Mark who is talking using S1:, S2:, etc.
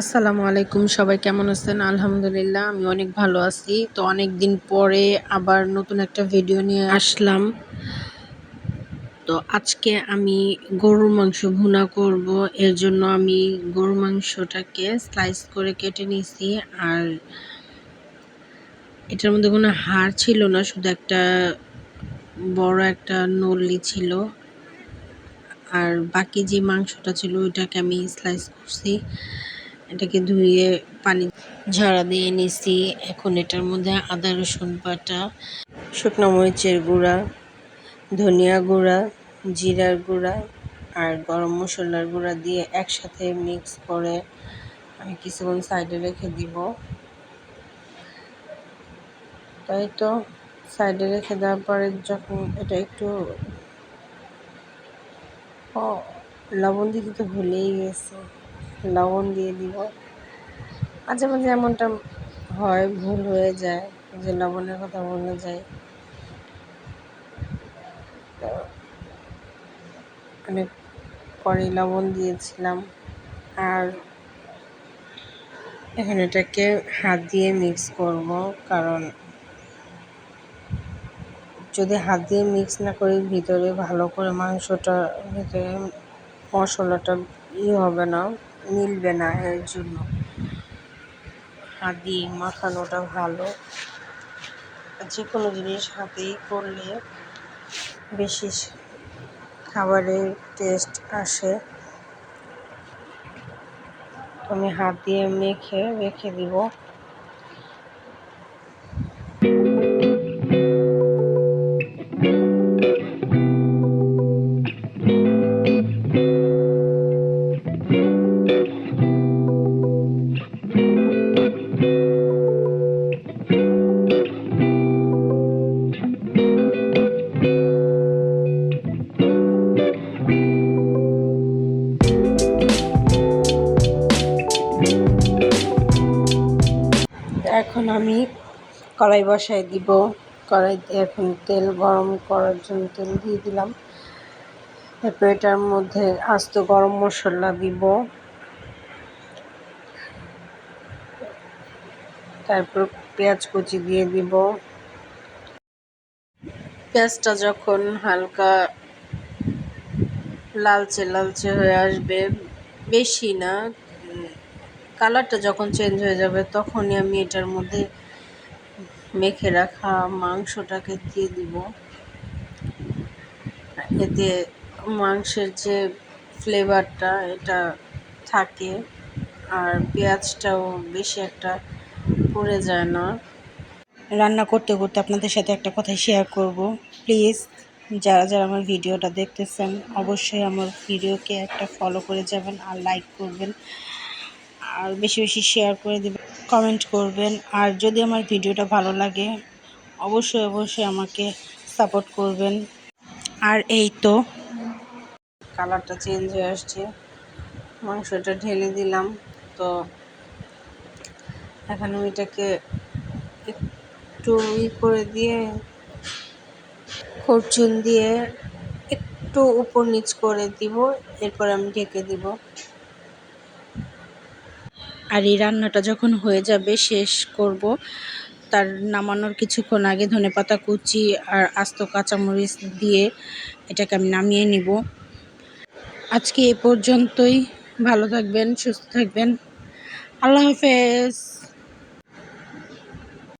S1: আসসালামু আলাইকুম, সবাই কেমন আছেন? আলহামদুলিল্লাহ, আমি অনেক ভালো আছি। তো অনেক দিন পরে আবার নতুন একটা ভিডিও নিয়ে আসলাম। তো আজকে আমি গরুর মাংস ভুনা করব। এর জন্য আমি গরুর মাংসটাকে স্লাইস করে কেটে নিয়েছি। আর এটার মধ্যে কোনো হাড় ছিল না, শুধু একটা বড় একটা নল্লি ছিল। আর বাকি যে মাংসটা ছিল, ওইটাকে আমি স্লাইস করছি। এটাকে ধুয়ে পানি ঝাড়া দিয়ে নিছি। এখন এটার মধ্যে আদা, রসুন বাটা, শুকনো মরিচের গুঁড়া, ধনিয়া গুঁড়া, জিরার গুঁড়া আর গরম মশলার গুঁড়া দিয়ে একসাথে মিক্স করে আমি কিছুক্ষণ সাইডে রেখে দিব। তাই তো সাইডে রেখে দেওয়ার পরে যখন এটা একটু লবণ দিতে তো ভুলেই গেছে। লবণ দিয়ে দিব। মাঝে মাঝে এমনটা হয়, ভুল হয়ে যায় যে লবণের কথা বলে যায়। অনেক পরে লবণ দিয়েছিলাম আর এখন এটাকে হাত দিয়ে মিক্স করব কারণ যদি হাত দিয়ে মিক্স না করি ভিতরে ভালো করে মাংসটা, ভিতরে মশলাটা ই হবে না। মিলবে না এর জন্য। হাত দিয়ে মাখানোটা ভালো। যে কোনো জিনিস হাতেই করলে বেশি খাবারের টেস্ট আসে। আমি হাত দিয়ে মেখে রেখে দিব। এখন আমি কড়াই বসাই দিব। কড়াইতে এখন তেল গরম করার জন্য তেল দিয়ে দিলাম। তারপর এটার মধ্যে আস্ত গরম মশলা দিব। তারপর পেঁয়াজ কুচি দিয়ে দিব। পেঁয়াজটা যখন হালকা লালচে লালচে হয়ে আসবে, বেশি না কালারটা যখন চেঞ্জ হয়ে যাবে, তখনই আমি এটার মধ্যে মেখে রাখা মাংসটাকে দিয়ে দিব। এতে মাংসের যে ফ্লেভারটা এটা থাকে, আর পেঁয়াজটাও বেশি একটা পড়ে যায় না। রান্না করতে করতে আপনাদের সাথে একটা কথা শেয়ার করব। প্লিজ যারা যারা আমার ভিডিওটা দেখতেছেন, অবশ্যই আমার ভিডিওকে একটা ফলো করে যাবেন আর লাইক করবেন। আর বেশি বেশি শেয়ার করে দেবেন কমেন্ট করবেন। আর যদি আমার ভিডিওটা ভালো লাগে, অবশ্যই অবশ্যই আমাকে সাপোর্ট করবেন। আর এই তো কালারটা চেঞ্জ হয়ে আসছে। মাংসটা ঢেলে দিলাম। তো এখন আমি এটাকে একটু ই করে দিয়ে, খরচুন দিয়ে একটু উপর নিচ করে দিব। এরপর আমি ঢেকে দিব। আর এই রান্নাটা যখন হয়ে যাবে, শেষ করব। তার নামানোর কিছুক্ষণ আগে ধনে পাতা কুচি আর আস্ত কাঁচামরিচ দিয়ে এটাকে আমি নামিয়ে নিব। আজকে এ পর্যন্তই। ভালো থাকবেন, সুস্থ থাকবেন। আল্লাহ হাফেজ।